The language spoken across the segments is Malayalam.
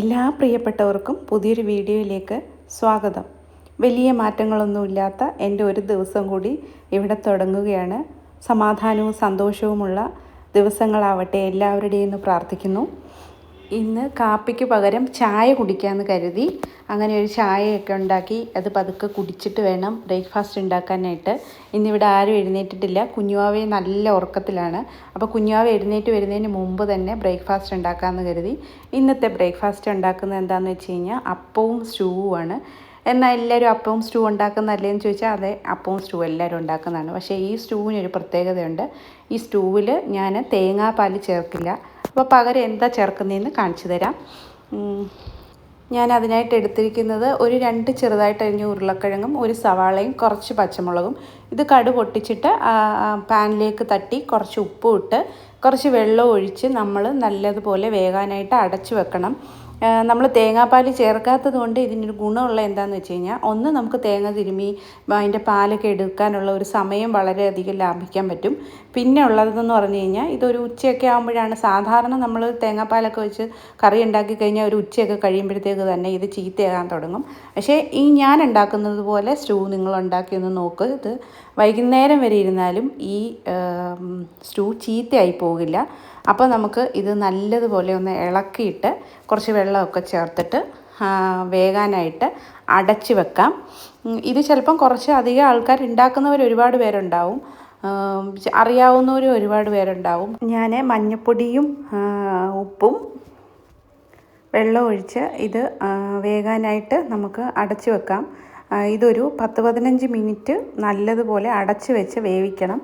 എല്ലാ പ്രിയപ്പെട്ടവർക്കും പുതിയൊരു വീഡിയോയിലേക്ക് സ്വാഗതം. വലിയ മാറ്റങ്ങളൊന്നുമില്ലാത്ത എന്റെ ഒരു ദിവസം കൂടി ഇവിടെ തുടങ്ങുകയാണ്. സമാധാനവും സന്തോഷവുമുള്ള ദിവസങ്ങളാവട്ടെ എല്ലാവരുടെയും പ്രാർത്ഥിക്കുന്നു. ഇന്ന് കാപ്പിക്ക് പകരം ചായ കുടിക്കാമെന്ന് കരുതി. അങ്ങനെ ഒരു ചായയൊക്കെ ഉണ്ടാക്കി അത് പതുക്കെ കുടിച്ചിട്ട് വേണം ബ്രേക്ക്ഫാസ്റ്റ് ഉണ്ടാക്കാനായിട്ട്. ഇന്നിവിടെ ആരും എഴുന്നേറ്റിട്ടില്ല. കുഞ്ഞുവാവ നല്ല ഉറക്കത്തിലാണ്. അപ്പോൾ കുഞ്ഞുവാവ എഴുന്നേറ്റ് വരുന്നതിന് മുമ്പ് തന്നെ ബ്രേക്ക്ഫാസ്റ്റ് ഉണ്ടാക്കാമെന്ന് കരുതി. ഇന്നത്തെ ബ്രേക്ക്ഫാസ്റ്റ് ഉണ്ടാക്കുന്നത് എന്താണെന്ന് വെച്ച് കഴിഞ്ഞാൽ അപ്പവും സ്റ്റൂവുമാണ്. എന്നാൽ എല്ലാവരും അപ്പവും സ്റ്റൂ ഉണ്ടാക്കുന്നതല്ലേ എന്ന് ചോദിച്ചാൽ അതെ അപ്പവും സ്റ്റൂ എല്ലാവരും ഉണ്ടാക്കുന്നതാണ്. പക്ഷേ ഈ സ്റ്റൂവിനൊരു പ്രത്യേകതയുണ്ട്. ഈ സ്റ്റൂവിൽ ഞാൻ തേങ്ങാപ്പാൽ ചേർക്കില്ല. അപ്പോൾ പകരം എന്താ ചേർക്കുന്നതെന്ന് കാണിച്ചു തരാം. ഞാൻ അതിനായിട്ട് എടുത്തിരിക്കുന്നത് ഒരു രണ്ട് ചെറുതായിട്ട് അരിഞ്ഞ ഉരുളക്കിഴങ്ങും ഒരു സവാളയും കുറച്ച് പച്ചമുളകും. ഇത് കടു പൊട്ടിച്ചിട്ട് പാനിലേക്ക് തട്ടി കുറച്ച് ഉപ്പും ഇട്ട് കുറച്ച് വെള്ളം ഒഴിച്ച് നമ്മൾ നല്ലതുപോലെ വേകാനായിട്ട് അടച്ചു വെക്കണം. നമ്മൾ തേങ്ങാപ്പാൽ ചേർക്കാത്തത് കൊണ്ട് ഇതിനൊരു ഗുണമുള്ള എന്താണെന്ന് വെച്ച് കഴിഞ്ഞാൽ ഒന്ന് നമുക്ക് തേങ്ങ തിരുമി അതിന്റെ പാലൊക്കെ എടുക്കാനുള്ള ഒരു സമയം വളരെയധികം ലാഭിക്കാൻ പറ്റും. പിന്നെ ഉള്ളതെന്ന് പറഞ്ഞു കഴിഞ്ഞാൽ ഇതൊരു ഉച്ചയൊക്കെ ആകുമ്പോഴാണ് സാധാരണ നമ്മൾ തേങ്ങാപ്പാലൊക്കെ വെച്ച് കറി ഉണ്ടാക്കി കഴിഞ്ഞാൽ ഒരു ഉച്ചയൊക്കെ കഴിയുമ്പോഴത്തേക്ക് തന്നെ ഇത് ചീത്തയാകാൻ തുടങ്ങും. പക്ഷേ ഈ ഞാൻ ഉണ്ടാക്കുന്നത് പോലെ സ്റ്റൂ നിങ്ങൾ ഉണ്ടാക്കി ഒന്ന് നോക്ക്. ഇത് വൈകുന്നേരം വരെ ഇരുന്നാലും ഈ സ്റ്റൂ ചീത്തയായി പോകില്ല. അപ്പോൾ നമുക്ക് ഇത് നല്ലതുപോലെ ഒന്ന് ഇളക്കിയിട്ട് കുറച്ച് വെള്ളമൊക്കെ ചേർത്തിട്ട് വേകാനായിട്ട് അടച്ച് വെക്കാം. ഇത് ചിലപ്പം കുറച്ച് അധികം ആൾക്കാർ ഉണ്ടാക്കുന്നവർ ഒരുപാട് പേരുണ്ടാവും. അറിയാവുന്നവരും ഒരുപാട് പേരുണ്ടാവും. ഞാൻ മഞ്ഞൾപ്പൊടിയും ഉപ്പും വെള്ളം ഒഴിച്ച് ഇത് വേകാനായിട്ട് നമുക്ക് അടച്ചു വെക്കാം. ഇതൊരു പത്ത് പതിനഞ്ച് മിനിറ്റ് നല്ലതുപോലെ അടച്ച് വെച്ച് വേവിക്കണം.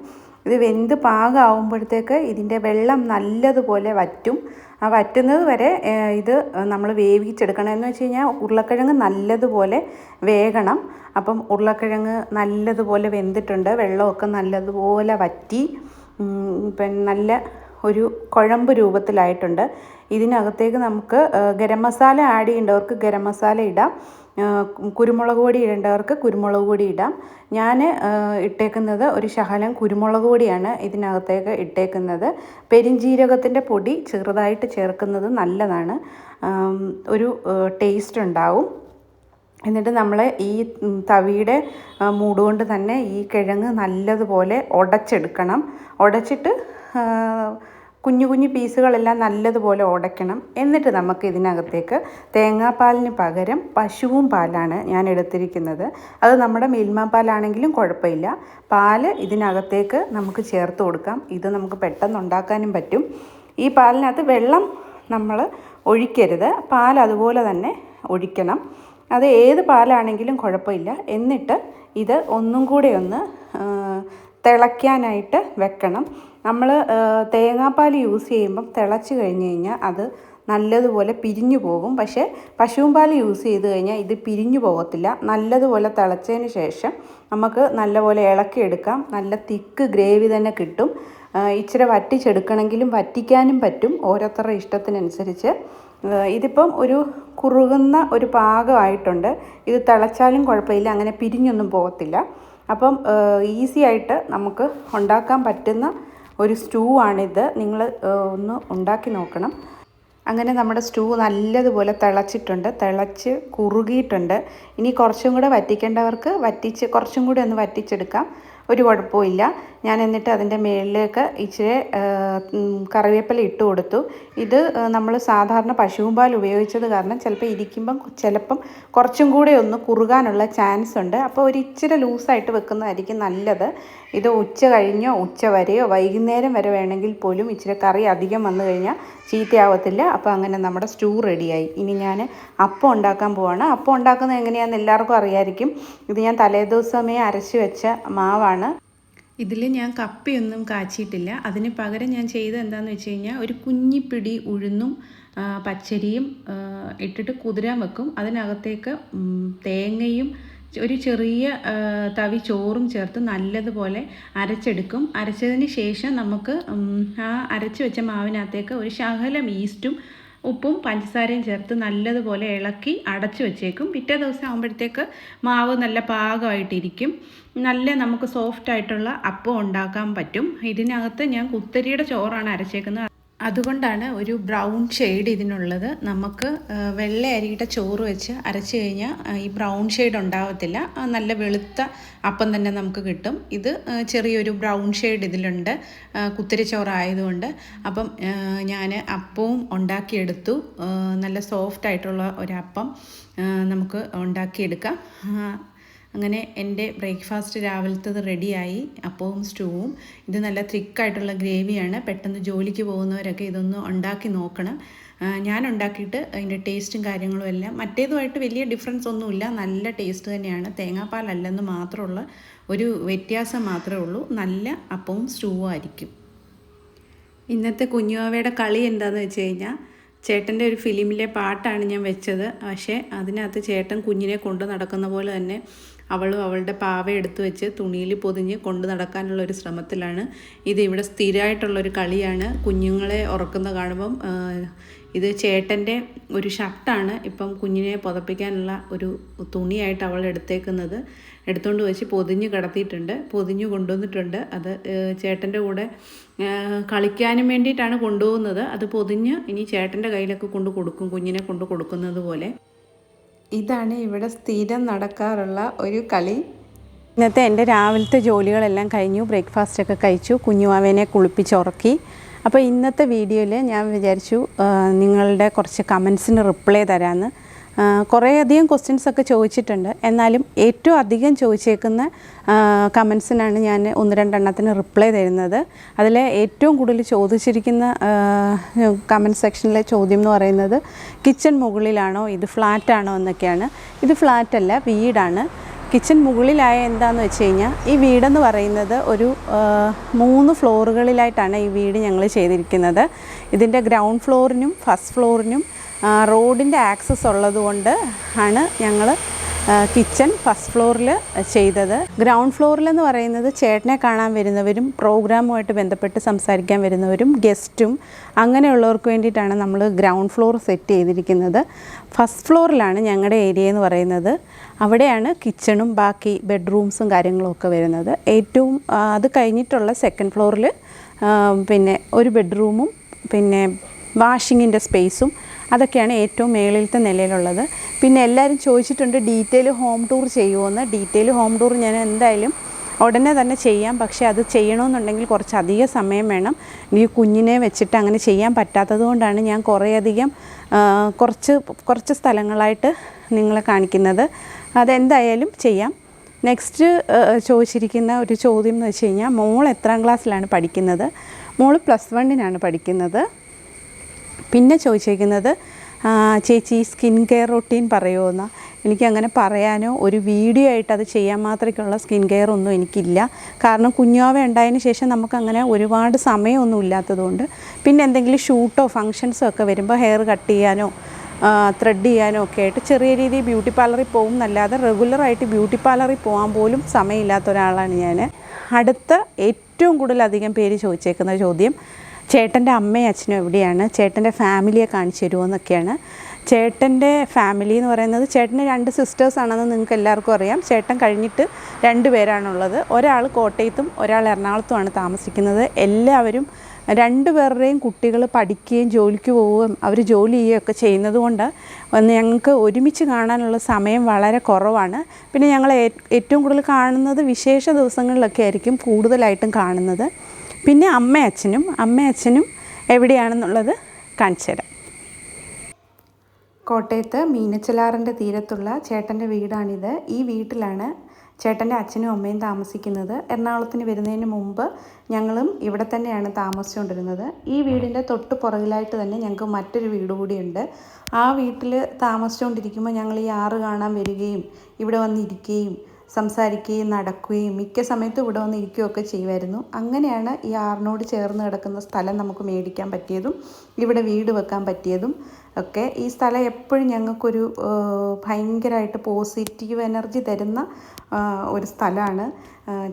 ഇത് വെന്ത് പാകമാകുമ്പോഴത്തേക്ക് ഇതിന്റെ വെള്ളം നല്ലതുപോലെ വറ്റും. ആ വറ്റുന്നത് വരെ ഇത് നമ്മൾ വേവിച്ചെടുക്കണം എന്ന് വെച്ച് കഴിഞ്ഞാൽ ഉരുളക്കിഴങ്ങ് നല്ലതുപോലെ വേകണം. അപ്പം ഉരുളക്കിഴങ്ങ് നല്ലതുപോലെ വെന്തിട്ടുണ്ട് വെള്ളമൊക്കെ നല്ലതുപോലെ വറ്റി പിന്നെ നല്ല ഒരു കുഴമ്പ് രൂപത്തിലായിട്ടുണ്ട്. ഇതിനകത്തേക്ക് നമുക്ക് ഗരം മസാല ആഡ് ചെയ്യേണ്ടവർക്ക് ഗരം മസാല ഇടാം. കുരുമുളക് പൊടി ഇടേണ്ടവർക്ക് കുരുമുളക് പൊടി ഇടാം. ഞാൻ ഇട്ടേക്കുന്നത് ഒരു ശകലം കുരുമുളക് പൊടിയാണ് ഇതിനകത്തേക്ക് ഇട്ടേക്കുന്നത്. പെരിഞ്ജീരകത്തിന്റെ പൊടി ചെറുതായിട്ട് ചേർക്കുന്നത് നല്ലതാണ്. ഒരു ടേസ്റ്റ് ഉണ്ടാവും. എന്നിട്ട് നമ്മൾ ഈ തവിയുടെ മൂടുകൊണ്ട് തന്നെ ഈ കിഴങ്ങ് നല്ലതുപോലെ ഉടച്ചെടുക്കണം ഉടച്ചിട്ട് കുഞ്ഞു കുഞ്ഞു പീസുകളെല്ലാം നല്ലതുപോലെ ഉടയ്ക്കണം. എന്നിട്ട് നമുക്ക് ഇതിനകത്തേക്ക് തേങ്ങാപ്പാലിന് പകരം പശുവും പാലാണ് ഞാൻ എടുത്തിരിക്കുന്നത്. അത് നമ്മുടെ മിൽമ പാലാണെങ്കിലും കുഴപ്പമില്ല. പാൽ ഇതിനകത്തേക്ക് നമുക്ക് ചേർത്ത് കൊടുക്കാം. ഇത് നമുക്ക് പെട്ടെന്ന് ഉണ്ടാക്കാനും പറ്റും. ഈ പാലിനകത്ത് വെള്ളം നമ്മൾ ഒഴിക്കരുത്. പാൽ അതുപോലെ തന്നെ ഒഴിക്കണം. അത് ഏത് പാലാണെങ്കിലും കുഴപ്പമില്ല. എന്നിട്ട് ഇത് ഒന്നും കൂടെ ഒന്ന് തിളയ്ക്കാനായിട്ട് വെക്കണം. നമ്മൾ തേങ്ങാപ്പാൽ യൂസ് ചെയ്യുമ്പം തിളച്ച് കഴിഞ്ഞ് കഴിഞ്ഞാൽ അത് നല്ലതുപോലെ പിരിഞ്ഞു പോകും. പക്ഷേ പശുവും പാൽ യൂസ് ചെയ്ത് കഴിഞ്ഞാൽ ഇത് പിരിഞ്ഞു പോകത്തില്ല. നല്ലതുപോലെ തിളച്ചതിന് ശേഷം നമുക്ക് നല്ലപോലെ ഇളക്കിയെടുക്കാം. നല്ല തിക്ക് ഗ്രേവി തന്നെ കിട്ടും. ഇച്ചിരി വറ്റിച്ചെടുക്കണമെങ്കിലും വറ്റിക്കാനും പറ്റും. ഓരോരുത്തരുടെ ഇഷ്ടത്തിനനുസരിച്ച്. ഇതിപ്പം ഒരു കുറുകുന്ന ഒരു പാകമായിട്ടുണ്ട്. ഇത് തിളച്ചാലും കുഴപ്പമില്ല. അങ്ങനെ പിരിഞ്ഞൊന്നും പോകത്തില്ല. അപ്പം ഈസി ആയിട്ട് നമുക്ക് ഉണ്ടാക്കാൻ പറ്റുന്ന ഒരു സ്റ്റൂ ആണിത് നിങ്ങൾ ഒന്ന് ഉണ്ടാക്കി നോക്കണം. അങ്ങനെ നമ്മുടെ സ്റ്റൂ നല്ലതുപോലെ തിളച്ചിട്ടുണ്ട്. തിളച്ച് കുറുകിയിട്ടുണ്ട്. ഇനി കുറച്ചും കൂടെ വറ്റിക്കേണ്ടവർക്ക് വറ്റിച്ച് കുറച്ചും കൂടെ ഒന്ന് വറ്റിച്ചെടുക്കാം. ഒരു കുഴപ്പമില്ല ഞാൻ എന്നിട്ട് അതിന്റെ മുകളിലേക്ക് ഇച്ചിരി കറിവേപ്പില ഇട്ട് കൊടുത്തു. ഇത് നമ്മൾ സാധാരണ പശുവും പാൽ ഉപയോഗിച്ചത് കാരണം ചിലപ്പോൾ ഇരിക്കുമ്പം ചിലപ്പം കുറച്ചും കൂടെ ഒന്ന് കുറുകാനുള്ള ചാൻസ് ഉണ്ട്. അപ്പോൾ ഒരു ഇച്ചിരി ലൂസായിട്ട് വെക്കുന്നതായിരിക്കും നല്ലത്. ഇത് ഉച്ച കഴിഞ്ഞോ ഉച്ച വരെയോ വൈകുന്നേരം വരെ വേണമെങ്കിൽ പോലും ഇച്ചിരി കറി അധികം വന്നു കഴിഞ്ഞാൽ ചീത്തയാവത്തില്ല. അപ്പോൾ അങ്ങനെ നമ്മുടെ സ്റ്റൂ റെഡിയായി. ഇനി ഞാൻ അപ്പം ഉണ്ടാക്കാൻ പോവാണ്. അപ്പം ഉണ്ടാക്കുന്നത് എങ്ങനെയാണെന്ന് എല്ലാവർക്കും അറിയാമായിരിക്കും ഇത് ഞാൻ തലേദിവസമേ അരച്ച് വെച്ച മാവാണ്. ഇതിൽ ഞാൻ കപ്പയൊന്നും കാച്ചിയിട്ടില്ല. അതിന് പകരം ഞാൻ ചെയ്തത് എന്താണെന്ന് വെച്ച് കഴിഞ്ഞാൽ ഒരു കുഞ്ഞിപ്പിടി ഉഴുന്നും പച്ചരിയും ഇട്ടിട്ട് കുതിരാൻ വെക്കും. അതിനകത്തേക്ക് തേങ്ങയും ഒരു ചെറിയ തവി ചോറും ചേർത്ത് നല്ലതുപോലെ അരച്ചെടുക്കും. അരച്ചതിന് ശേഷം നമുക്ക് ആ അരച്ച് വെച്ച മാവിനകത്തേക്ക് ഒരു ശകലം ഈസ്റ്റും ഉപ്പും പഞ്ചസാരയും ചേർത്ത് നല്ലതുപോലെ ഇളക്കി അടച്ചു വെച്ചേക്കും. പിറ്റേ ദിവസം ആകുമ്പോഴത്തേക്ക് മാവ് നല്ല പാകമായിട്ടിരിക്കും. നല്ല നമുക്ക് സോഫ്റ്റ് ആയിട്ടുള്ള അപ്പം ഉണ്ടാക്കാൻ പറ്റും. ഇതിനകത്ത് ഞാൻ കുത്തരിയുടെ ചോറാണ് അരച്ചേക്കുന്നത്. അതുകൊണ്ടാണ് ഒരു ബ്രൗൺ ഷെയ്ഡ് ഇതിനുള്ളത്. നമുക്ക് വെള്ള അരിയുടെ ചോറ് വെച്ച് അരച്ച് കഴിഞ്ഞാൽ ഈ ബ്രൗൺ ഷെയ്ഡ് ഉണ്ടാവത്തില്ല. നല്ല വെളുത്ത അപ്പം തന്നെ നമുക്ക് കിട്ടും. ഇത് ചെറിയൊരു ബ്രൗൺ ഷെയ്ഡ് ഇതിലുണ്ട്. കുത്തിരി ചോറായതുകൊണ്ട് ആയതുകൊണ്ട് അപ്പം ഞാൻ അപ്പവും ഉണ്ടാക്കിയെടുത്തു. നല്ല സോഫ്റ്റ് ആയിട്ടുള്ള ഒരപ്പം നമുക്ക് ഉണ്ടാക്കിയെടുക്കാം. അങ്ങനെ എന്റെ ബ്രേക്ക്ഫാസ്റ്റ് രാവിലത്തത് റെഡിയായി അപ്പവും സ്റ്റൂവും ഇത് നല്ല തിക്കായിട്ടുള്ള ഗ്രേവിയാണ് പെട്ടെന്ന് ജോലിക്ക് പോകുന്നവരൊക്കെ ഇതൊന്ന് ഉണ്ടാക്കി നോക്കണം. ഞാൻ ഉണ്ടാക്കിയിട്ട് അതിന്റെ ടേസ്റ്റും കാര്യങ്ങളും എല്ലാം. മറ്റേതുമായിട്ട് വലിയ ഡിഫറൻസ് ഒന്നുമില്ല. നല്ല ടേസ്റ്റ് തന്നെയാണ്. തേങ്ങാപ്പാലല്ലെന്ന് മാത്രമുള്ള ഒരു വ്യത്യാസം മാത്രമേ ഉള്ളൂ. നല്ല അപ്പവും സ്റ്റൂവും ആയിരിക്കും. ഇന്നത്തെ കുഞ്ഞുവാവയുടെ കളി എന്താണെന്ന് വെച്ച് കഴിഞ്ഞാൽ ചേട്ടന്റെ ഒരു ഫിലിമിലെ പാട്ടാണ് ഞാൻ വെച്ചത്. പക്ഷേ അതിനകത്ത് ചേട്ടൻ കുഞ്ഞിനെ കൊണ്ടു നടക്കുന്ന പോലെ തന്നെ അവളും അവളുടെ പാവ എടുത്തു വെച്ച് തുണിയിൽ പൊതിഞ്ഞ് കൊണ്ട് നടക്കാനുള്ള ഒരു ശ്രമത്തിലാണ്. ഇത് ഇവിടെ സ്ഥിരമായിട്ടുള്ളൊരു കളിയാണ്. കുഞ്ഞുങ്ങളെ ഉറക്കുന്ന കാണുമ്പം ഇത് ചേട്ടന്റെ ഒരു ഷർട്ടാണ് ഇപ്പം കുഞ്ഞിനെ പുതപ്പിക്കാനുള്ള ഒരു തുണിയായിട്ട് അവൾ എടുത്തേക്കുന്നത്. എടുത്തുകൊണ്ട് വെച്ച് പൊതിഞ്ഞ് കിടത്തിയിട്ടുണ്ട്. പൊതിഞ്ഞ് കൊണ്ടുവന്നിട്ടുണ്ട്. അത് ചേട്ടന്റെ കൂടെ കളിക്കാനും വേണ്ടിയിട്ടാണ് കൊണ്ടുപോകുന്നത്. അത് പൊതിഞ്ഞ് ഇനി ചേട്ടന്റെ കയ്യിലൊക്കെ കൊണ്ട് കൊടുക്കും കുഞ്ഞിനെ കൊണ്ട് കൊടുക്കുന്നത് പോലെ. ഇതാണ് ഇവിടെ സ്ഥിരം നടക്കാറുള്ള ഒരു കളി. ഇന്നത്തെ എന്റെ രാവിലത്തെ ജോലികളെല്ലാം കഴിഞ്ഞു ബ്രേക്ക്ഫാസ്റ്റ് ഒക്കെ കഴിച്ചു കുഞ്ഞുമാവേനെ കുളിപ്പിച്ചുറക്കി. അപ്പോൾ ഇന്നത്തെ വീഡിയോയിൽ ഞാൻ വിചാരിച്ചു നിങ്ങളുടെ കുറച്ച് കമൻസിന് റിപ്ലൈ തരാമെന്ന്. കുറേയധികം ക്വസ്റ്റ്യൻസ് ഒക്കെ ചോദിച്ചിട്ടുണ്ട്. എന്നാലും ഏറ്റവും അധികം ചോദിച്ചേക്കുന്ന കമൻസിനാണ് ഞാൻ ഒന്ന് രണ്ടെണ്ണത്തിന് റിപ്ലൈ തരുന്നത്. അതിൽ ഏറ്റവും കൂടുതൽ ചോദിച്ചിരിക്കുന്ന കമന്റ് സെക്ഷനിലെ ചോദ്യം എന്ന് പറയുന്നത് കിച്ചൺ മുകളിലാണോ? ഇത് ഫ്ലാറ്റാണോ? എന്നൊക്കെയാണ്. ഇത് ഫ്ലാറ്റല്ല വീടാണ്. കിച്ചൺ മുകളിലായ എന്താണെന്ന് വെച്ച് കഴിഞ്ഞാൽ ഈ വീടെന്ന് പറയുന്നത് ഒരു മൂന്ന് ഫ്ലോറുകളിലായിട്ടാണ് ഈ വീട് ഞങ്ങൾ ചെയ്തിരിക്കുന്നത്. ഇതിന്റെ ഗ്രൗണ്ട് ഫ്ലോറിനും ഫസ്റ്റ് ഫ്ലോറിനും റോഡിന്റെ ആക്സസ് ഉള്ളതുകൊണ്ട് ആണ് ഞങ്ങൾ കിച്ചൺ ഫസ്റ്റ് ഫ്ലോറിൽ ചെയ്തത്. ഗ്രൗണ്ട് ഫ്ലോറിലെന്ന് പറയുന്നത് ചേട്ടനെ കാണാൻ വരുന്നവരും പ്രോഗ്രാമുമായിട്ട് ബന്ധപ്പെട്ട് സംസാരിക്കാൻ വരുന്നവരും ഗസ്റ്റും അങ്ങനെയുള്ളവർക്ക് വേണ്ടിയിട്ടാണ് നമ്മൾ ഗ്രൗണ്ട് ഫ്ലോർ സെറ്റ് ചെയ്തിരിക്കുന്നത്. ഫസ്റ്റ് ഫ്ലോറിലാണ് ഞങ്ങളുടെ ഏരിയ എന്ന് പറയുന്നത്. അവിടെയാണ് കിച്ചണും ബാക്കി ബെഡ്റൂംസും കാര്യങ്ങളും ഒക്കെ വരുന്നത്. ഏറ്റവും അത് കഴിഞ്ഞിട്ടുള്ള സെക്കൻഡ് ഫ്ലോറിൽ പിന്നെ ഒരു ബെഡ്റൂമും പിന്നെ വാഷിങ്ങിന്റെ സ്പേസും അതൊക്കെയാണ് ഏറ്റവും മേളിലത്തെ നിലയിലുള്ളത്. പിന്നെ എല്ലാവരും ചോദിച്ചിട്ടുണ്ട് ഡീറ്റെയിൽ ഹോം ടൂർ ചെയ്യുമോയെന്ന് ഡീറ്റെയിൽ ഹോം ടൂർ ഞാൻ എന്തായാലും ഉടനെ തന്നെ ചെയ്യാം. പക്ഷേ അത് ചെയ്യണമെന്നുണ്ടെങ്കിൽ കുറച്ച് അധികം സമയം വേണം. ഈ കുഞ്ഞിനെ വെച്ചിട്ട് അങ്ങനെ ചെയ്യാൻ പറ്റാത്തത് കൊണ്ടാണ് ഞാൻ കുറേയധികം കുറച്ച് കുറച്ച് സ്ഥലങ്ങളായിട്ട് നിങ്ങളെ കാണിക്കുന്നത്. അതെന്തായാലും ചെയ്യാം. നെക്സ്റ്റ് ചോദിച്ചിരിക്കുന്ന ഒരു ചോദ്യം എന്ന് വെച്ച് കഴിഞ്ഞാൽ മോൾ എത്രാം ക്ലാസ്സിലാണ് പഠിക്കുന്നത്? മോൾ പ്ലസ് വണ്ണിനാണ് പഠിക്കുന്നത്. പിന്നെ ചോദിച്ചേക്കുന്നത് ചേച്ചി സ്കിൻ കെയർ റൊട്ടീൻ പറയുമോയെന്ന് എനിക്കങ്ങനെ പറയാനോ ഒരു വീഡിയോ ആയിട്ട് അത് ചെയ്യാൻ മാത്രമേക്കുള്ള സ്കിൻ കെയർ ഒന്നും എനിക്കില്ല. കാരണം കുഞ്ഞാവ ഉണ്ടായതിന് ശേഷം നമുക്കങ്ങനെ ഒരുപാട് സമയമൊന്നും ഇല്ലാത്തതുകൊണ്ട് പിന്നെ എന്തെങ്കിലും ഷൂട്ടോ ഫങ്ഷൻസോ ഒക്കെ വരുമ്പോൾ ഹെയർ കട്ട് ചെയ്യാനോ ത്രെഡ് ചെയ്യാനോ ഒക്കെ ആയിട്ട് ചെറിയ രീതിയിൽ ബ്യൂട്ടി പാർലറിൽ പോകും എന്നല്ലാതെ റെഗുലറായിട്ട് ബ്യൂട്ടി പാർലറിൽ പോകാൻ പോലും സമയമില്ലാത്ത ഒരാളാണ് ഞാൻ അടുത്ത ഏറ്റവും കൂടുതൽ അധികം പേര് ചോദിച്ചേക്കുന്ന ചോദ്യം ചേട്ടന്റെ അമ്മയും അച്ഛനും എവിടെയാണ്? ചേട്ടന്റെ ഫാമിലിയെ കാണിച്ചു തരുമോന്നൊക്കെയാണ് ചേട്ടന്റെ ഫാമിലി എന്ന് പറയുന്നത് ചേട്ടന് രണ്ട് സിസ്റ്റേഴ്സാണെന്ന് നിങ്ങൾക്ക് എല്ലാവർക്കും അറിയാം. ചേട്ടൻ കഴിഞ്ഞിട്ട് രണ്ട് പേരാണുള്ളത്. ഒരാൾ കോട്ടയത്തും ഒരാൾ എറണാകുളത്തുമാണ് താമസിക്കുന്നത്. എല്ലാവരും രണ്ട് പേരുടെയും കുട്ടികൾ പഠിക്കുകയും ജോലിക്ക് പോവുകയും അവർ ജോലി ചെയ്യുകയൊക്കെ ചെയ്യുന്നത് കൊണ്ട് ഞങ്ങൾക്ക് ഒരുമിച്ച് കാണാനുള്ള സമയം വളരെ കുറവാണ്. പിന്നെ ഞങ്ങൾ ഏറ്റവും കൂടുതൽ കാണുന്നത് വിശേഷ ദിവസങ്ങളിലൊക്കെ ആയിരിക്കും കൂടുതലായിട്ടും കാണുന്നത്. പിന്നെ അമ്മ അച്ഛനും അമ്മ അച്ഛനും എവിടെയാണെന്നുള്ളത് കാണിച്ചു തരാം. കോട്ടയത്ത് മീനച്ചലാറിന്റെ തീരത്തുള്ള ചേട്ടന്റെ വീടാണിത്. ഈ വീട്ടിലാണ് ചേട്ടന്റെ അച്ഛനും അമ്മയും താമസിക്കുന്നത്. എറണാകുളത്തിന് വരുന്നതിന് മുമ്പ് ഞങ്ങളും ഇവിടെ തന്നെയാണ് താമസിച്ചുകൊണ്ടിരുന്നത്. ഈ വീടിന്റെ തൊട്ട് പുറകിലായിട്ട് തന്നെ ഞങ്ങൾക്ക് മറ്റൊരു വീട് കൂടിയുണ്ട്. ആ വീട്ടിൽ താമസിച്ചുകൊണ്ടിരിക്കുമ്പോൾ ഞങ്ങൾ ഈ ആറ് കാണാൻ വരികയും ഇവിടെ വന്നിരിക്കുകയും സംസാരിക്കുകയും നടക്കുകയും മിക്ക സമയത്തും ഇവിടെ വന്ന് ഇരിക്കുകയൊക്കെ ചെയ്യുമായിരുന്നു. അങ്ങനെയാണ് ഈ ആറിനോട് ചേർന്ന് കിടക്കുന്ന സ്ഥലം നമുക്ക് മേടിക്കാൻ പറ്റിയതും ഇവിടെ വീട് വെക്കാൻ പറ്റിയതും ഒക്കെ. ഈ സ്ഥലം എപ്പോഴും ഞങ്ങൾക്കൊരു ഭയങ്കരമായിട്ട് പോസിറ്റീവ് എനർജി തരുന്ന ഒരു സ്ഥലമാണ്.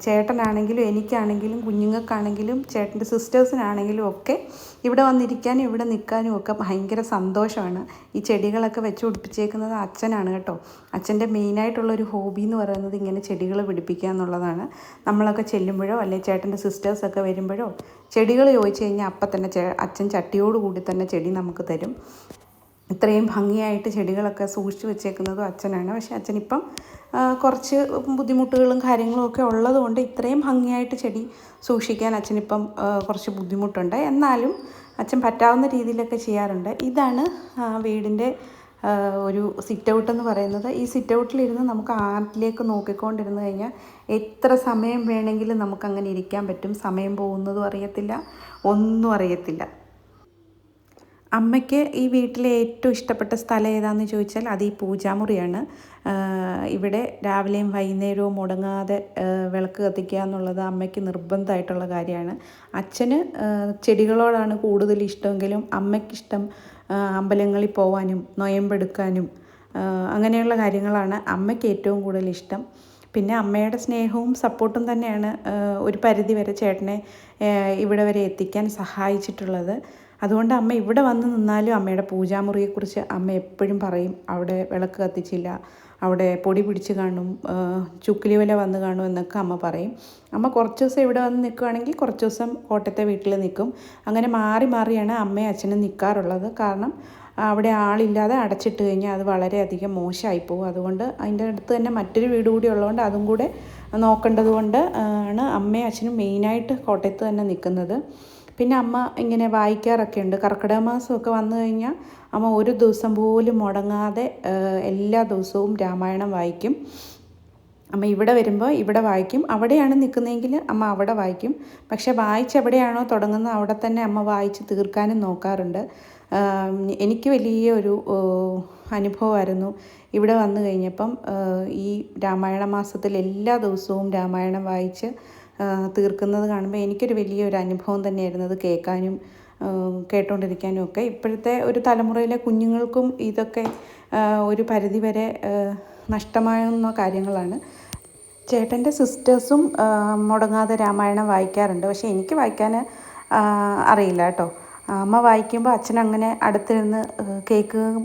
ചേട്ടനാണെങ്കിലും എനിക്കാണെങ്കിലും കുഞ്ഞുങ്ങൾക്കാണെങ്കിലും ചേട്ടന്റെ സിസ്റ്റേഴ്സിനാണെങ്കിലും ഒക്കെ ഇവിടെ വന്നിരിക്കാനും ഇവിടെ നിൽക്കാനും ഒക്കെ ഭയങ്കര സന്തോഷമാണ്. ഈ ചെടികളൊക്കെ വെച്ച് പിടിപ്പിച്ചേക്കുന്നത് അച്ഛനാണ് കേട്ടോ. അച്ഛന്റെ മെയിനായിട്ടുള്ള ഒരു ഹോബി എന്ന് പറയുന്നത് ഇങ്ങനെ ചെടികൾ പിടിപ്പിക്കുക എന്നുള്ളതാണ്. നമ്മളൊക്കെ ചെല്ലുമ്പോഴോ അല്ലെങ്കിൽ ചേട്ടന്റെ സിസ്റ്റേഴ്സൊക്കെ വരുമ്പോഴോ ചെടികൾ ചോദിച്ചു കഴിഞ്ഞാൽ അപ്പം തന്നെ അച്ഛൻ ചട്ടിയോടുകൂടി തന്നെ ചെടി നമുക്ക് തരും. ഇത്രയും ഭംഗിയായിട്ട് ചെടികളൊക്കെ സൂക്ഷിച്ചു വെച്ചേക്കുന്നതും അച്ഛനാണ്. പക്ഷേ അച്ഛനിപ്പം കുറച്ച് ബുദ്ധിമുട്ടുകളും കാര്യങ്ങളും ഒക്കെ ഉള്ളതുകൊണ്ട് ഇത്രയും ഭംഗിയായിട്ട് ചെടി സൂക്ഷിക്കാൻ അച്ഛനിപ്പം കുറച്ച് ബുദ്ധിമുട്ടുണ്ട്. എന്നാലും അച്ഛൻ പറ്റാവുന്ന രീതിയിലൊക്കെ ചെയ്യാറുണ്ട്. ഇതാണ് വീടിന്റെ ഒരു സിറ്റ് ഔട്ട് എന്ന് പറയുന്നത്. ഈ സിറ്റ് ഔട്ടിലിരുന്ന് നമുക്ക് ആർട്ടിലേക്ക് നോക്കിക്കൊണ്ടിരുന്ന് കഴിഞ്ഞാൽ എത്ര സമയം വേണമെങ്കിലും നമുക്കങ്ങനെ ഇരിക്കാൻ പറ്റും. സമയം പോകുന്നതും അറിയത്തില്ല ഒന്നും അറിയത്തില്ല. അമ്മയ്ക്ക് ഈ വീട്ടിലെ ഏറ്റവും ഇഷ്ടപ്പെട്ട സ്ഥലം ഏതാണെന്ന് ചോദിച്ചാൽ അത് ഈ പൂജാമുറിയാണ്. ഇവിടെ രാവിലെയും വൈകുന്നേരവും മുടങ്ങാതെ വിളക്ക് കത്തിക്കുക എന്നുള്ളത് അമ്മയ്ക്ക് നിർബന്ധമായിട്ടുള്ള കാര്യമാണ്. അച്ഛന് ചെടികളോടാണ് കൂടുതൽ ഇഷ്ടമെങ്കിലും അമ്മയ്ക്കിഷ്ടം അമ്പലങ്ങളിൽ പോവാനും നൊയമ്പെടുക്കാനും അങ്ങനെയുള്ള കാര്യങ്ങളാണ് അമ്മയ്ക്ക് ഏറ്റവും കൂടുതൽ ഇഷ്ടം. പിന്നെ അമ്മയുടെ സ്നേഹവും സപ്പോർട്ടും തന്നെയാണ് ഒരു പരിധി വരെ ചേട്ടനെ ഇവിടെ വരെ എത്തിക്കാൻ സഹായിച്ചിട്ടുള്ളത്. അതുകൊണ്ട് അമ്മ ഇവിടെ വന്ന് നിന്നാലും അമ്മയുടെ പൂജാമുറിയെക്കുറിച്ച് അമ്മ എപ്പോഴും പറയും. അവിടെ വിളക്ക് കത്തിച്ചില്ല. അവിടെ പൊടി പിടിച്ച് കാണും. ചുക്കിലി വില വന്ന് കാണും എന്നൊക്കെ അമ്മ പറയും. അമ്മ കുറച്ച് ദിവസം ഇവിടെ വന്ന് നിൽക്കുകയാണെങ്കിൽ കുറച്ച് ദിവസം കോട്ടയത്തെ വീട്ടിൽ നിൽക്കും. അങ്ങനെ മാറി മാറിയാണ് അമ്മയും അച്ഛനും നിൽക്കാറുള്ളത്. കാരണം അവിടെ ആളില്ലാതെ അടച്ചിട്ട് കഴിഞ്ഞാൽ അത് വളരെയധികം മോശമായി പോകും. അതുകൊണ്ട് അതിന്റെ അടുത്ത് തന്നെ മറ്റൊരു വീട് കൂടി ഉള്ളതുകൊണ്ട് അതും കൂടെ നോക്കേണ്ടത് കൊണ്ട് ആണ് അമ്മയും അച്ഛനും മെയിനായിട്ട് കോട്ടയത്ത് തന്നെ നിൽക്കുന്നത്. പിന്നെ അമ്മ ഇങ്ങനെ വായിക്കാറൊക്കെ ഉണ്ട് കർക്കിടക മാസമൊക്കെ വന്നു കഴിഞ്ഞാൽ അമ്മ ഒരു ദിവസം പോലും മുടങ്ങാതെ എല്ലാ ദിവസവും രാമായണം വായിക്കും. അമ്മ ഇവിടെ വരുമ്പോൾ ഇവിടെ വായിക്കും. അവിടെയാണ് നിൽക്കുന്നതെങ്കിൽ അമ്മ അവിടെ വായിക്കും. പക്ഷെ വായിച്ച് എവിടെയാണോ തുടങ്ങുന്നത് അവിടെ തന്നെ അമ്മ വായിച്ച് തീർക്കാനും നോക്കാറുണ്ട്. എനിക്ക് വലിയ ഒരു അനുഭവമായിരുന്നു ഇവിടെ വന്നു കഴിഞ്ഞപ്പം ഈ രാമായണ മാസത്തിൽ എല്ലാ ദിവസവും രാമായണം വായിച്ച് തീർക്കുന്നത് കാണുമ്പോൾ എനിക്കൊരു വലിയൊരു അനുഭവം തന്നെയായിരുന്നു അത് കേൾക്കാനും കേട്ടുകൊണ്ടിരിക്കാനും ഒക്കെ. ഇപ്പോഴത്തെ ഒരു തലമുറയിലെ കുഞ്ഞുങ്ങൾക്കും ഇതൊക്കെ ഒരു പരിധിവരെ നഷ്ടമാകുന്ന കാര്യങ്ങളാണ്. ചേട്ടന്റെ സിസ്റ്റേഴ്സും മുടങ്ങാതെ രാമായണം വായിക്കാറുണ്ട്. പക്ഷേ എനിക്ക് വായിക്കാൻ അറിയില്ല കേട്ടോ. അമ്മ വായിക്കുമ്പോൾ അച്ഛൻ അങ്ങനെ അടുത്തിരുന്ന് കേൾക്കുകയും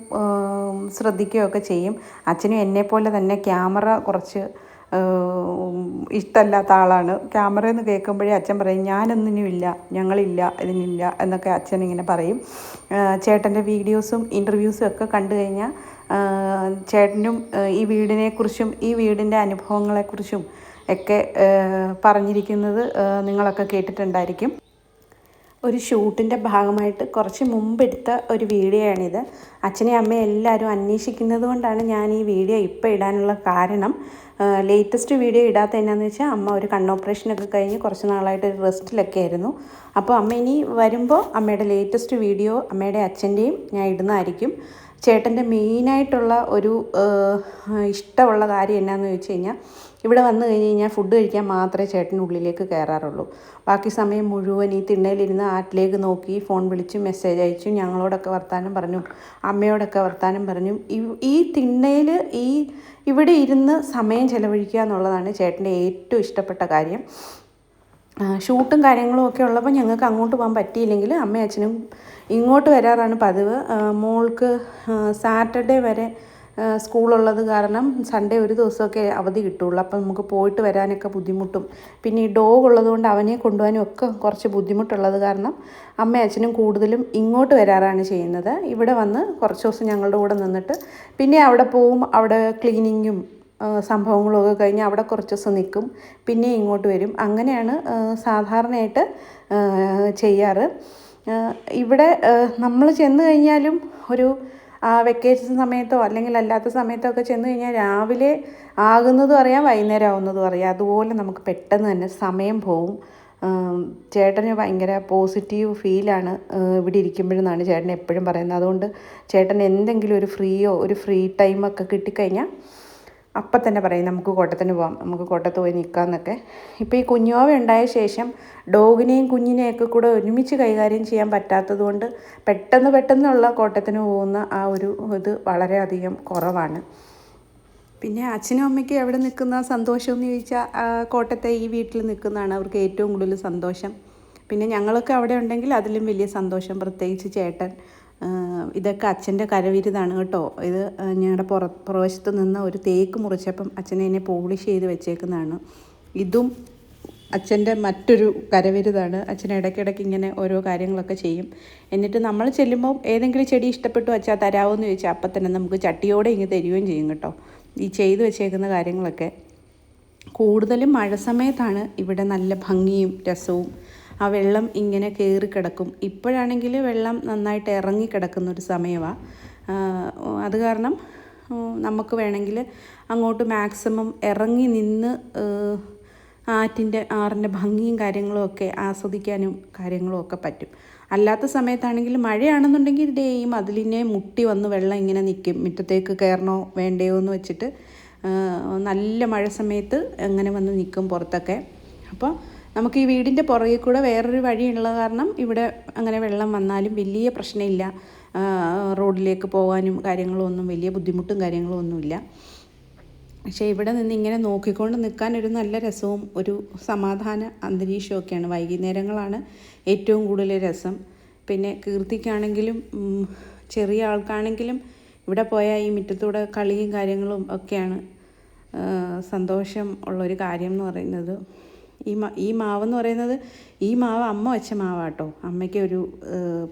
ശ്രദ്ധിക്കുകയൊക്കെ ചെയ്യും. അച്ഛനും എന്നെപ്പോലെ തന്നെ ക്യാമറ കുറച്ച് ഇഷ്ടമല്ലാത്ത ആളാണ്. ക്യാമറ എന്ന് കേൾക്കുമ്പോഴേ അച്ഛൻ പറയും ഞാനൊന്നിനും ഇല്ല ഞങ്ങളില്ല ഇതിനില്ല എന്നൊക്കെ അച്ഛൻ ഇങ്ങനെ പറയും. ചേട്ടന്റെ വീഡിയോസും ഇന്റർവ്യൂസും ഒക്കെ കണ്ടു കഴിഞ്ഞാൽ ചേട്ടനും ഈ വീടിനെക്കുറിച്ചും ഈ വീടിന്റെ അനുഭവങ്ങളെക്കുറിച്ചും ഒക്കെ പറഞ്ഞിരിക്കുന്നത് നിങ്ങളൊക്കെ കേട്ടിട്ടുണ്ടായിരിക്കും. ഒരു ഷൂട്ടിന്റെ ഭാഗമായിട്ട് കുറച്ച് മുമ്പെടുത്ത ഒരു വീഡിയോ ആണിത് അച്ഛനെയും അമ്മയും എല്ലാവരും അന്വേഷിക്കുന്നത് കൊണ്ടാണ് ഞാൻ ഈ വീഡിയോ ഇപ്പോൾ ഇടാനുള്ള കാരണം. ലേറ്റസ്റ്റ് വീഡിയോ ഇടാത്ത എന്നാന്ന് വെച്ചാൽ അമ്മ ഒരു കണ്ണോപ്പറേഷനൊക്കെ കഴിഞ്ഞ് കുറച്ച് നാളായിട്ട് ഒരു റെസ്റ്റിലൊക്കെ ആയിരുന്നു. അപ്പോൾ അമ്മ ഇനി വരുമ്പോൾ അമ്മയുടെ ലേറ്റസ്റ്റ് വീഡിയോ അമ്മയുടെ അച്ഛന്റെയും ഞാൻ ഇടുന്നതായിരിക്കും. ചേട്ടന്റെ മെയിനായിട്ടുള്ള ഒരു ഇഷ്ടമുള്ള കാര്യം എന്നാന്ന് ചോദിച്ചു കഴിഞ്ഞാൽ ഇവിടെ വന്നു കഴിഞ്ഞ് കഴിഞ്ഞാൽ ഫുഡ് കഴിക്കാൻ മാത്രമേ ചേട്ടൻ ഉള്ളിലേക്ക് കയറാറുള്ളൂ. ബാക്കി സമയം മുഴുവൻ ഈ തിണ്ണയിലിരുന്ന് ആറ്റിലേക്ക് നോക്കി ഫോൺ വിളിച്ചു മെസ്സേജ് അയച്ചു ഞങ്ങളോടൊക്കെ വർത്താനം പറഞ്ഞു അമ്മയോടൊക്കെ വർത്താനം പറഞ്ഞു. ഈ- തിണ്ണയിൽ ഈ ഇവിടെ ഇരുന്ന് സമയം ചെലവഴിക്കുക എന്നുള്ളതാണ് ചേട്ടന്റെ ഏറ്റവും ഇഷ്ടപ്പെട്ട കാര്യം. ഷൂട്ടും കാര്യങ്ങളും ഒക്കെ ഉള്ളപ്പോൾ ഞങ്ങൾക്ക് അങ്ങോട്ട് പോകാൻ പറ്റിയില്ലെങ്കിൽ അമ്മയും അച്ഛനും ഇങ്ങോട്ട് വരാറാണ് പതിവ്. മോൾക്ക് സാറ്റർഡേ വരെ സ്കൂളുള്ളത് കാരണം സൺഡേ ഒരു ദിവസമൊക്കെ അവധി കിട്ടുള്ളൂ അപ്പം നമുക്ക് പോയിട്ട് വരാനൊക്കെ ബുദ്ധിമുട്ടും. പിന്നെ ഈ ഡോഗ് ഉള്ളതുകൊണ്ട് അവനെ കൊണ്ടുപോകാനും ഒക്കെ കുറച്ച് ബുദ്ധിമുട്ടുള്ളത് കാരണം അമ്മയും അച്ഛനും കൂടുതലും ഇങ്ങോട്ട് വരാറാണ് ചെയ്യുന്നത്. ഇവിടെ വന്ന് കുറച്ച് ദിവസം ഞങ്ങളുടെ കൂടെ നിന്നിട്ട് പിന്നെ അവിടെ പോവും അവിടെ ക്ലീനിങ്ങും സംഭവങ്ങളൊക്കെ കഴിഞ്ഞ് അവിടെ കുറച്ച് ദിവസം നിൽക്കും. പിന്നെ ഇങ്ങോട്ട് വരും. അങ്ങനെയാണ് സാധാരണയായിട്ട് ചെയ്യാറ്. ഇവിടെ നമ്മൾ ചെന്ന് കഴിഞ്ഞാലും ഒരു വെക്കേഷൻ സമയത്തോ അല്ലെങ്കിൽ അല്ലാത്ത സമയത്തോ ഒക്കെ ചെന്ന് കഴിഞ്ഞാൽ രാവിലെ ആകുന്നതും അറിയാം വൈകുന്നേരം ആവുന്നതും അറിയാം. അതുപോലെ നമുക്ക് പെട്ടെന്ന് തന്നെ സമയം പോവും. ചേട്ടന് ഭയങ്കര പോസിറ്റീവ് ഫീലാണ് ഇവിടെ ഇരിക്കുമ്പോഴെന്നാണ് ചേട്ടൻ എപ്പോഴും പറയുന്നത്. അതുകൊണ്ട് ചേട്ടൻ എന്തെങ്കിലും ഒരു ഫ്രീയോ ഒരു ഫ്രീ ടൈമൊക്കെ കിട്ടിക്കഴിഞ്ഞാൽ അപ്പം തന്നെ പറയും നമുക്ക് കോട്ടത്തിന് പോകാം നമുക്ക് കോട്ടത്ത് പോയി നിൽക്കാമെന്നൊക്കെ ഇപ്പോൾ ഈ കുഞ്ഞോവ ഉണ്ടായ ശേഷം ഡോഗിനെയും കുഞ്ഞിനെയൊക്കെ കൂടെ ഒരുമിച്ച് കൈകാര്യം ചെയ്യാൻ പറ്റാത്തത് കൊണ്ട് പെട്ടെന്ന് പെട്ടെന്നുള്ള കോട്ടത്തിന് പോകുന്ന ആ ഒരു ഇത് വളരെയധികം കുറവാണ്. പിന്നെ അച്ഛനും അമ്മയ്ക്ക് എവിടെ നിൽക്കുന്ന സന്തോഷം എന്ന് ചോദിച്ചാൽ കോട്ടത്തെ ഈ വീട്ടിൽ നിൽക്കുന്നതാണ് അവർക്ക് ഏറ്റവും കൂടുതൽ സന്തോഷം. പിന്നെ ഞങ്ങളൊക്കെ അവിടെ ഉണ്ടെങ്കിൽ അതിലും വലിയ സന്തോഷം. പ്രത്യേകിച്ച് ചേട്ടൻ ഇതൊക്കെ അച്ഛന്റെ കരവിരുതാണ് കേട്ടോ. ഇത് ഞങ്ങളുടെ പുറ പുറവശത്ത് നിന്ന് ഒരു തേക്ക് മുറിച്ചപ്പം അച്ഛനെ എന്നെ പോളിഷ് ചെയ്ത് വെച്ചേക്കുന്നതാണ്. ഇതും അച്ഛന്റെ മറ്റൊരു കരവിരുതാണ്. അച്ഛൻ ഇടയ്ക്കിടയ്ക്ക് ഇങ്ങനെ ഓരോ കാര്യങ്ങളൊക്കെ ചെയ്യും. എന്നിട്ട് നമ്മൾ ചെല്ലുമ്പോൾ ഏതെങ്കിലും ചെടി ഇഷ്ടപ്പെട്ടു അച്ഛാ തരാമോ എന്ന് ചോദിച്ചാൽ അപ്പം തന്നെ നമുക്ക് ചട്ടിയോടെ ഇങ്ങ് തരികയും ചെയ്യും കേട്ടോ. ഈ ചെയ്തു വെച്ചേക്കുന്ന കാര്യങ്ങളൊക്കെ. കൂടുതലും മഴ സമയത്താണ് ഇവിടെ നല്ല ഭംഗിയും രസവും ആ വെള്ളം ഇങ്ങനെ കയറി കിടക്കും. ഇപ്പോഴാണെങ്കിൽ വെള്ളം നന്നായിട്ട് ഇറങ്ങി കിടക്കുന്ന ഒരു സമയമാണ് അത് കാരണം നമുക്ക് വേണമെങ്കിൽ അങ്ങോട്ട് മാക്സിമം ഇറങ്ങി നിന്ന് ആറ്റിന്റെ ആറിന്റെ ഭംഗിയും കാര്യങ്ങളും ഒക്കെ ആസ്വദിക്കാനും കാര്യങ്ങളും ഒക്കെ പറ്റും. അല്ലാത്ത സമയത്താണെങ്കിൽ മഴയാണെന്നുണ്ടെങ്കിൽ ഇതേ ഈ മുട്ടി വന്ന് വെള്ളം ഇങ്ങനെ നിൽക്കും. മുറ്റത്തേക്ക് കയറണോ വേണ്ടയോ എന്ന് വെച്ചിട്ട് നല്ല മഴ സമയത്ത് അങ്ങനെ വന്ന് നിൽക്കും പുറത്തൊക്കെ. അപ്പോൾ നമുക്ക് ഈ വീടിന്റെ പുറകിൽ കൂടെ വേറൊരു വഴിയുള്ള കാരണം ഇവിടെ അങ്ങനെ വെള്ളം വന്നാലും വലിയ പ്രശ്നമില്ല. റോഡിലേക്ക് പോകാനും കാര്യങ്ങളും ഒന്നും വലിയ ബുദ്ധിമുട്ടും കാര്യങ്ങളും ഒന്നുമില്ല. പക്ഷേ ഇവിടെ നിന്ന് ഇങ്ങനെ നോക്കിക്കൊണ്ട് നിൽക്കാൻ ഒരു നല്ല രസവും ഒരു സമാധാന അന്തരീക്ഷമൊക്കെയാണ്. വൈകുന്നേരങ്ങളാണ് ഏറ്റവും കൂടുതൽ രസം. പിന്നെ കീർത്തിക്കാണെങ്കിലും ചെറിയ ആൾക്കാണെങ്കിലും ഇവിടെ പോയാൽ ഈ മുറ്റത്തൂടെ കളിയും കാര്യങ്ങളും ഒക്കെയാണ് സന്തോഷം ഉള്ളൊരു കാര്യം എന്ന് പറയുന്നത്. ഈ മാ ഈ മാവെന്ന് പറയുന്നത് ഈ മാവ് അമ്മ വെച്ച മാവാട്ടോ. അമ്മയ്ക്ക് ഒരു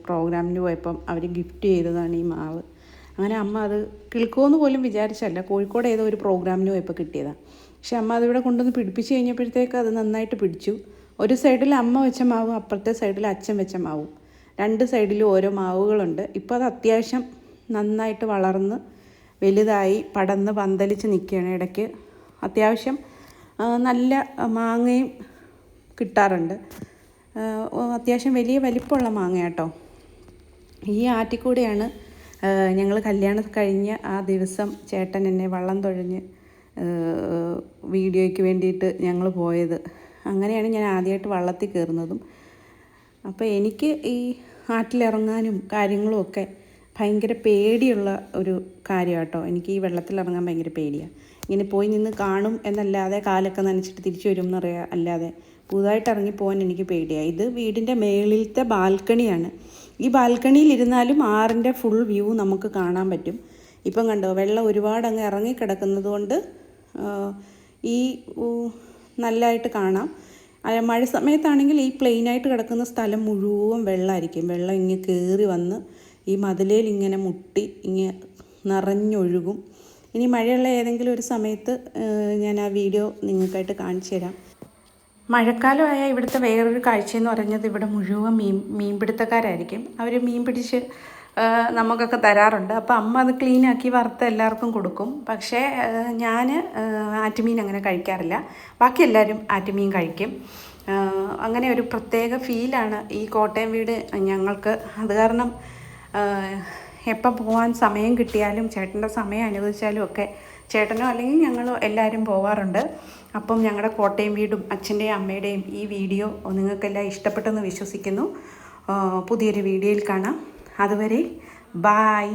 പ്രോഗ്രാമിന് പോയപ്പം അവർ ഗിഫ്റ്റ് ചെയ്തതാണ് ഈ മാവ്. അങ്ങനെ അമ്മ അത് കിളിക്കുമെന്ന് പോലും വിചാരിച്ചല്ല. കോഴിക്കോട് ഏതോ ഒരു പ്രോഗ്രാമിന് പോയപ്പോൾ കിട്ടിയതാണ് പക്ഷെ അമ്മ അതിവിടെ കൊണ്ടുവന്ന് പിടിപ്പിച്ച് കഴിഞ്ഞപ്പോഴത്തേക്ക് അത് നന്നായിട്ട് പിടിച്ചു. ഒരു സൈഡിൽ അമ്മ വെച്ച മാവും അപ്പുറത്തെ സൈഡിൽ അച്ഛൻ വെച്ച മാവും. രണ്ട് സൈഡിലും ഓരോ മാവുകളുണ്ട്. ഇപ്പോൾ അത് അത്യാവശ്യം നന്നായിട്ട് വളർന്ന് വലുതായി പടന്ന് പന്തലിച്ച് നിൽക്കുകയാണ് ഇടയ്ക്ക്. അത്യാവശ്യം നല്ല മാങ്ങയും കിട്ടാറുണ്ട്. അത്യാവശ്യം വലിയ വലിപ്പമുള്ള മാങ്ങ കേട്ടോ ഈ ആറ്റിക്കൂടെയാണ് ഞങ്ങൾ കല്യാണം കഴിഞ്ഞ ആ ദിവസം ചേട്ടൻ എന്നെ വള്ളം തൊഴഞ്ഞ് വീഡിയോയ്ക്ക് വേണ്ടിയിട്ട് ഞങ്ങൾ പോയത്. അങ്ങനെയാണ് ഞാൻ ആദ്യമായിട്ട് വള്ളത്തിൽ കയറുന്നതും. അപ്പോൾ എനിക്ക് ഈ ആറ്റിലിറങ്ങാനും കാര്യങ്ങളും ഒക്കെ ഭയങ്കര പേടിയുള്ള ഒരു കാര്യമാണ് കേട്ടോ എനിക്ക് ഈ വെള്ളത്തിലിറങ്ങാൻ ഭയങ്കര പേടിയാണ് ഇങ്ങനെ പോയി നിന്ന് കാണും എന്നല്ലാതെ കാലൊക്കെ നനച്ചിട്ട് തിരിച്ചു വരും എന്നറിയാം അല്ലാതെ പുതുതായിട്ട് ഇറങ്ങി പോകാൻ എനിക്ക് പേടിയാണ് ഇത് വീടിന്റെ മേളിലത്തെ ബാൽക്കണിയാണ്. ഈ ബാൽക്കണിയിൽ ഇരുന്നാലും ആറിന്റെ ഫുൾ വ്യൂ നമുക്ക് കാണാൻ പറ്റും. ഇപ്പം കണ്ടോ വെള്ളം ഒരുപാട് അങ്ങ് ഇറങ്ങി കിടക്കുന്നത് കൊണ്ട് ഈ നല്ലതായിട്ട് കാണാം. മഴ സമയത്താണെങ്കിൽ ഈ പ്ലെയിനായിട്ട് കിടക്കുന്ന സ്ഥലം മുഴുവൻ വെള്ളമായിരിക്കും വെള്ളം ഇങ്ങനെ കയറി വന്ന് ഈ മതിലേൽ ഇങ്ങനെ മുട്ടി ഇങ്ങനെ നിറഞ്ഞൊഴുകും. ഇനി മഴയുള്ള ഏതെങ്കിലും ഒരു സമയത്ത് ഞാൻ ആ വീഡിയോ നിങ്ങൾക്കായിട്ട് കാണിച്ചു തരാം. മഴക്കാലമായ ഇവിടുത്തെ വേറൊരു കാഴ്ചയെന്ന് പറഞ്ഞത് ഇവിടെ മുഴുവൻ മീൻ മീൻപിടുത്തക്കാരായിരിക്കും. അവർ മീൻ പിടിച്ച് നമുക്കൊക്കെ തരാറുണ്ട്. അപ്പോൾ അമ്മ അത് ക്ലീനാക്കി വറുത്ത് എല്ലാവർക്കും കൊടുക്കും. പക്ഷേ ഞാൻ ആറ്റുമീൻ അങ്ങനെ കഴിക്കാറില്ല. ബാക്കി എല്ലാവരും ആറ്റുമീൻ കഴിക്കും. അങ്ങനെ ഒരു പ്രത്യേക ഫീലാണ് ഈ കോട്ടയം വീട് ഞങ്ങൾക്ക്. അത് കാരണം എപ്പം പോകാൻ സമയം കിട്ടിയാലും ചേട്ടന്റെ സമയം അനുവദിച്ചാലും ഒക്കെ ചേട്ടനോ അല്ലെങ്കിൽ ഞങ്ങളോ എല്ലാവരും പോവാറുണ്ട്. അപ്പം ഞങ്ങളുടെ കോട്ടയം വീടും അച്ഛന്റെയും അമ്മയുടെയും ഈ വീഡിയോ നിങ്ങൾക്കെല്ലാം ഇഷ്ടപ്പെട്ടെന്ന് വിശ്വസിക്കുന്നു. പുതിയൊരു വീഡിയോയിൽ കാണാം. അതുവരെ ബായ്